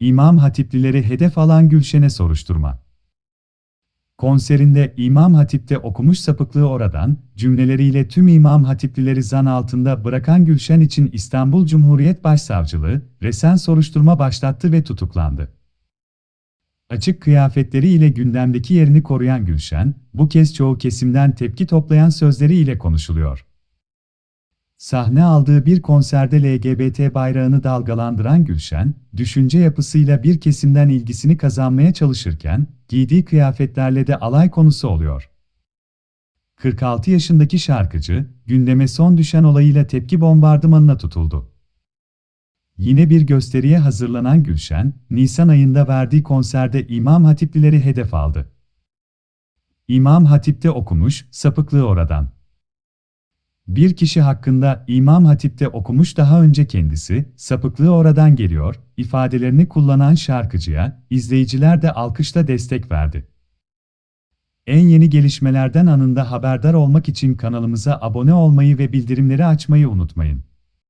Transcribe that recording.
İmam Hatiplileri hedef alan Gülşen'e soruşturma. Konserinde İmam Hatip'te okumuş sapıklığı oradan, cümleleriyle tüm İmam Hatiplileri zan altında bırakan Gülşen için İstanbul Cumhuriyet Başsavcılığı, resen soruşturma başlattı ve tutuklandı. Açık kıyafetleriyle gündemdeki yerini koruyan Gülşen, bu kez çoğu kesimden tepki toplayan sözleriyle konuşuluyor. Sahne aldığı bir konserde LGBT bayrağını dalgalandıran Gülşen, düşünce yapısıyla bir kesimden ilgisini kazanmaya çalışırken, giydiği kıyafetlerle de alay konusu oluyor. 46 yaşındaki şarkıcı, gündeme son düşen olayıyla tepki bombardımanına tutuldu. Yine bir gösteriye hazırlanan Gülşen, Nisan ayında verdiği konserde İmam Hatiplileri hedef aldı. İmam Hatip'te okumuş, sapıklığı oradan. Bir kişi hakkında İmam Hatip'te okumuş daha önce kendisi, sapıklığı oradan geliyor, ifadelerini kullanan şarkıcıya, izleyiciler de alkışla destek verdi. En yeni gelişmelerden anında haberdar olmak için kanalımıza abone olmayı ve bildirimleri açmayı unutmayın.